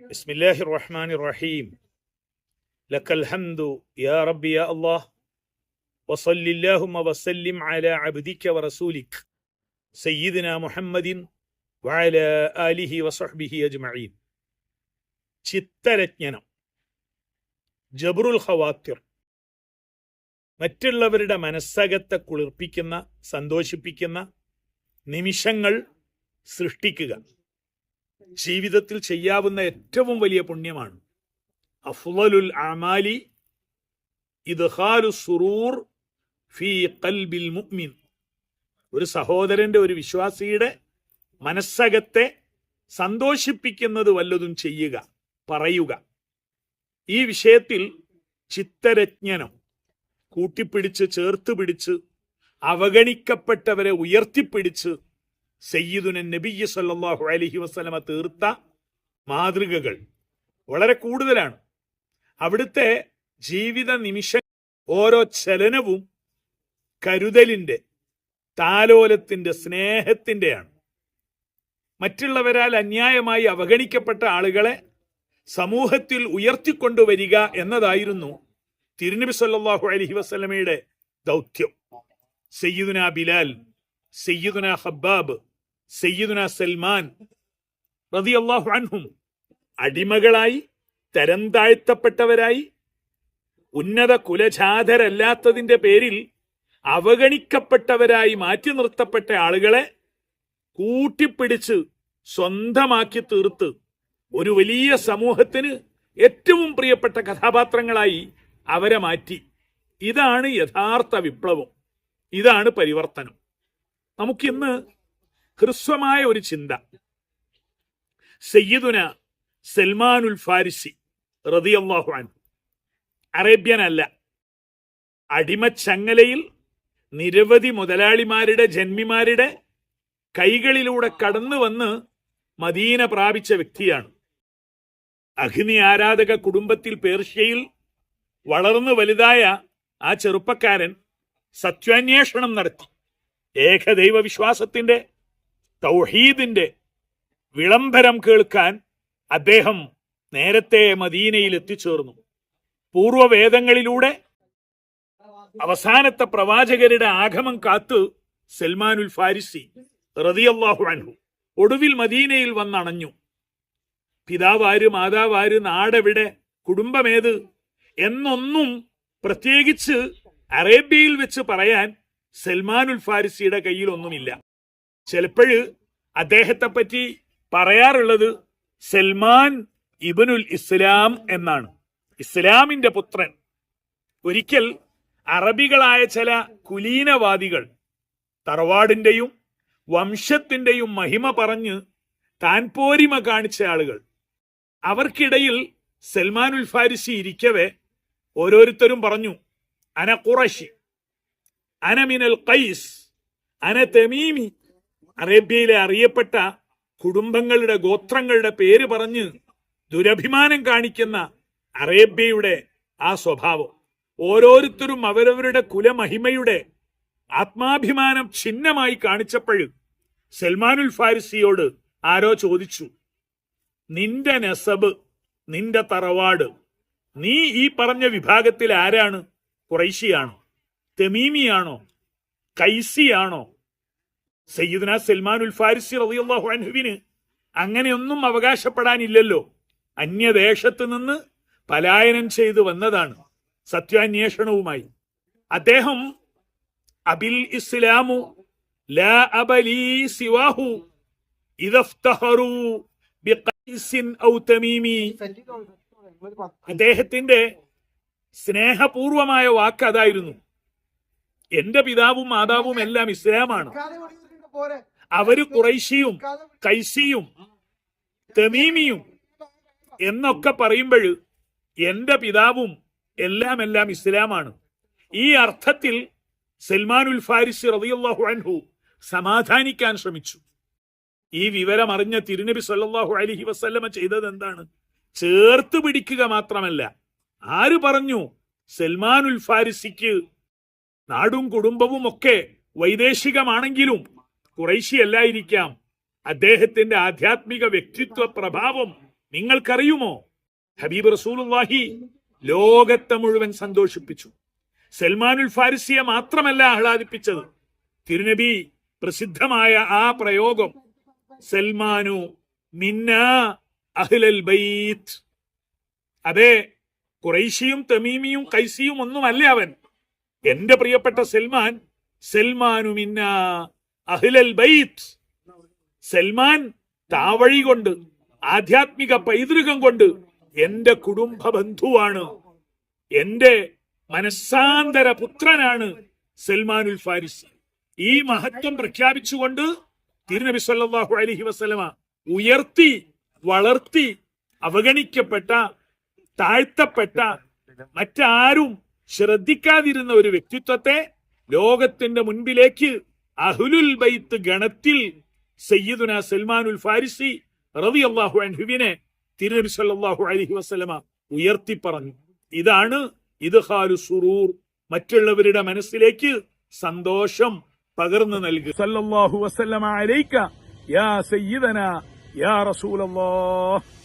بسم الله الرحمن الرحيم لك الحمد يا ربي يا الله وصل اللهم وسلم على عبدك ورسولك سيدنا محمد وعلى آله وصحبه أجمعين ചിത്തരജ്ഞനം ജബറുൽ ഖവാത്തിർ മറ്റുള്ളവരുടെ മനസ്സകത്തെ കുളിർപ്പിക്കുന്ന സന്തോഷിപ്പിക്കുന്ന നിമിഷങ്ങൾ സൃഷ്ടിക്കുക ജീവിതത്തിൽ ചെയ്യാവുന്ന ഏറ്റവും വലിയ പുണ്യമാണ്. അഫ്ളലുൽ അമാലി ഇദ്ഹാലു സുറൂർ ഫി കൽബിൽ മുഅ്മിൻ. ഒരു സഹോദരന്റെ ഒരു വിശ്വാസിയുടെ മനസ്സകത്തെ സന്തോഷിപ്പിക്കുന്നത് വല്ലതും ചെയ്യുക പറയുക. ഈ വിഷയത്തിൽ ചിത്തരജ്ഞനം കൂട്ടിപ്പിടിച്ച് ചേർത്ത് പിടിച്ച് അവഗണിക്കപ്പെട്ടവരെ ഉയർത്തിപ്പിടിച്ച് സയ്യിദുന നബിയ സല്ലാഹു അലഹി വസ്ലമ തീർത്ത മാതൃകകൾ വളരെ കൂടുതലാണ്. അവിടുത്തെ ജീവിത നിമിഷ ഓരോ ചലനവും കരുതലിന്റെ താലോലത്തിന്റെ സ്നേഹത്തിന്റെയാണ് മറ്റുള്ളവരാൽ അന്യായമായി അവഗണിക്കപ്പെട്ട ആളുകളെ സമൂഹത്തിൽ ഉയർത്തിക്കൊണ്ടുവരിക എന്നതായിരുന്നു തിരുനബി സല്ലാഹു അലഹി വസ്ലമയുടെ ദൗത്യം. സയ്യിദുന ബിലാൽ സയ്യിദുന ഹബ്ബാബ് സയ്യിദുന സൽമാൻ റളിയല്ലാഹു അൻഹും അടിമകളായി തരം ഉന്നത കുലജാതരല്ലാത്തതിന്റെ പേരിൽ അവഗണിക്കപ്പെട്ടവരായി മാറ്റി നിർത്തപ്പെട്ട ആളുകളെ കൂട്ടിപ്പിടിച്ച് സ്വന്തമാക്കി തീർത്ത് ഒരു വലിയ സമൂഹത്തിന് ഏറ്റവും പ്രിയപ്പെട്ട കഥാപാത്രങ്ങളായി അവരെ മാറ്റി. ഇതാണ് യഥാർത്ഥ വിപ്ലവം. ഇതാണ് പരിവർത്തനം. നമുക്കിന്ന് ഹ്രസ്വമായ ഒരു ചിന്ത. സയ്യിദുന സൽമാനുൽ ഫാരിസി റതിയല്ലാഹു അൻ അറേബ്യൻ അല്ല അടിമച്ചങ്ങലയിൽ നിരവധി മുതലാളിമാരുടെ ജന്മിമാരുടെ കൈകളിലൂടെ കടന്നു വന്ന് മദീന പ്രാപിച്ച വ്യക്തിയാണ്. അഗ്നി ആരാധക കുടുംബത്തിൽ പേർഷ്യയിൽ വളർന്നു വലുതായ ആ ചെറുപ്പക്കാരൻ സത്യാന്വേഷണം നടത്തി. ഏകദൈവ വിശ്വാസത്തിന്റെ തൗഹീദിന്റെ വിളംബരം കേൾക്കാൻ അദ്ദേഹം നേരത്തെ മദീനയിൽ എത്തിച്ചേർന്നു. പൂർവവേദങ്ങളിലൂടെ അവസാനത്തെ പ്രവാചകരുടെ ആഗമം കാത്ത് സൽമാനുൽ ഫാരിസി റതിയല്ലാഹു അൻഹു ഒടുവിൽ മദീനയിൽ വന്നണഞ്ഞു. പിതാവാര് മാതാവാര് നാടെവിടെ കുടുംബമേത് എന്നൊന്നും പ്രത്യേകിച്ച് അറേബ്യയിൽ വെച്ച് പറയാൻ സൽമാനുൽ ഫാരിസിയുടെ കയ്യിലൊന്നുമില്ല. ചിലപ്പോഴ് അദ്ദേഹത്തെ പറ്റി പറയാറുള്ളത് സൽമാൻ ഇബനുൽ ഇസ്ലാം എന്നാണ്. ഇസ്ലാമിന്റെ പുത്രൻ. ഒരിക്കൽ അറബികളായ ചില കുലീനവാദികൾ തറവാടിന്റെയും വംശത്തിന്റെയും മഹിമ പറഞ്ഞ് താൻ പോരിമ കാണിച്ച ആളുകൾ. അവർക്കിടയിൽ സൽമാനുൽ ഫാരിസി ഇരിക്കവേ ഓരോരുത്തരും പറഞ്ഞു അന ഖുറശി. അന കൈസ് അന തെമീമി. അറേബ്യയിലെ അറിയപ്പെട്ട കുടുംബങ്ങളുടെ ഗോത്രങ്ങളുടെ പേര് പറഞ്ഞ് ദുരഭിമാനം കാണിക്കുന്ന അറേബ്യയുടെ ആ സ്വഭാവം. ഓരോരുത്തരും അവരവരുടെ കുലമഹിമയുടെ ആത്മാഭിമാനം ഛിന്നമായി കാണിച്ചപ്പോഴും സൽമാനുൽ ഫാരിസിയോട് ആരോ ചോദിച്ചു നിന്റെ നെസബ് നിന്റെ തറവാട് നീ ഈ പറഞ്ഞ വിഭാഗത്തിൽ ആരാണ്? കുറൈശിയാണോ തെമീമിയാണോ? കൈസിയാണോ? സയ്യിദ്ന സൽമാൻ ഉൽ ഫാരിസി റളിയല്ലാഹു അൻഹുവിന് അങ്ങനെയൊന്നും അവകാശപ്പെടാനില്ലല്ലോ. അന്യദേശത്ത് നിന്ന് പലായനം ചെയ്തു വന്നതാണ് സത്യാന്വേഷണവുമായി. അദ്ദേഹം അബിൽ ഇസ്ലാമു ലാ അബലി സിവാഹു ഔ തമീമി. അദ്ദേഹത്തിന്റെ സ്നേഹപൂർവമായ വാക്ക് അതായിരുന്നു. എന്റെ പിതാവും മാതാവും എല്ലാം ഇസ്ലാമാണ്. അവർ കുറൈശിയും കൈസിയും തെമീമിയും എന്നൊക്കെ പറയുമ്പോൾ എന്റെ പിതാവും എല്ലാം എല്ലാം ഇസ്ലാമാണ്. ഈ അർത്ഥത്തിൽ സൽമാൻ ഉൽ ഫാരിസ് റളിയല്ലാഹു അൻഹു സമാധാനിക്കാൻ ശ്രമിച്ചു. ഈ വിവരം അറിഞ്ഞ തിരുനബി സല്ലാഹു അലഹി വസല്ലമ ചെയ്തത് എന്താണ്? ചേർത്ത് പിടിക്കുക മാത്രമല്ല. ആര് പറഞ്ഞു? സൽമാൻ ഉൽ ഫാരിസിക്ക് നാടും കുടുംബവും ഒക്കെ വൈദേശികമാണെങ്കിലും കുറേശ്യല്ലായിരിക്കാം അദ്ദേഹത്തിന്റെ ആധ്യാത്മിക വ്യക്തിത്വ പ്രഭാവം നിങ്ങൾക്കറിയുമോ? ഹബീബ് റസൂലുള്ളാഹി ലോകത്തെ മുഴുവൻ സന്തോഷിപ്പിച്ചു. സൽമാനുൽ ഫാരിസിയെ മാത്രമല്ല ആഹ്ലാദിപ്പിച്ചത്. തിരുനബി പ്രസിദ്ധമായ ആ പ്രയോഗം സൽമാനു മിന്ന അഹ്ലൽ ബൈത്ത്. അതെ കുറൈശിയും തമീമിയും കൈസിയും ഒന്നുമല്ല അവൻ? എന്റെ പ്രിയപ്പെട്ട സൽമാൻ സൽമാനു മിന്ന അഹ്ലൽ ബൈത്ത്. സൽമാൻ താവഴി കൊണ്ട് ആധ്യാത്മിക പൈതൃകം കൊണ്ട് എന്റെ കുടുംബ ബന്ധുവാണ് എന്റെ മനസ്സാന്തര പുത്രനാണ് സൽമാനുൽ ഫാരിസ്. ഈ മഹത്വം പ്രഖ്യാപിച്ചുകൊണ്ട് തിരുനബി സല്ലാഹു അലഹി വസ്ലമ ഉയർത്തി വളർത്തി അവഗണിക്കപ്പെട്ട താഴ്ത്തപ്പെട്ട മറ്റാരും ശ്രദ്ധിക്കാതിരുന്ന ഒരു വ്യക്തിത്വത്തെ ലോകത്തിന്റെ മുൻപിലേക്ക് അഹുലുൽ ബൈത്ത് ഗണത്തിൽ സയ്യിദുന സൽമാനുൽ ഫാരിസി റളിയല്ലാഹു അൻഹുവിനെ തിരുനബി സല്ലാഹു അലഹി വസ്ലമ ഉയർത്തി പറഞ്ഞു. ഇതാണ് ഹാലു സുറൂർ. മറ്റുള്ളവരുടെ മനസ്സിലേക്ക് സന്തോഷം പകർന്നു നൽകുക. സല്ലല്ലാഹു വസല്ലമ അലൈക യാ സയ്യിദന യാ റസൂലല്ലാഹ്.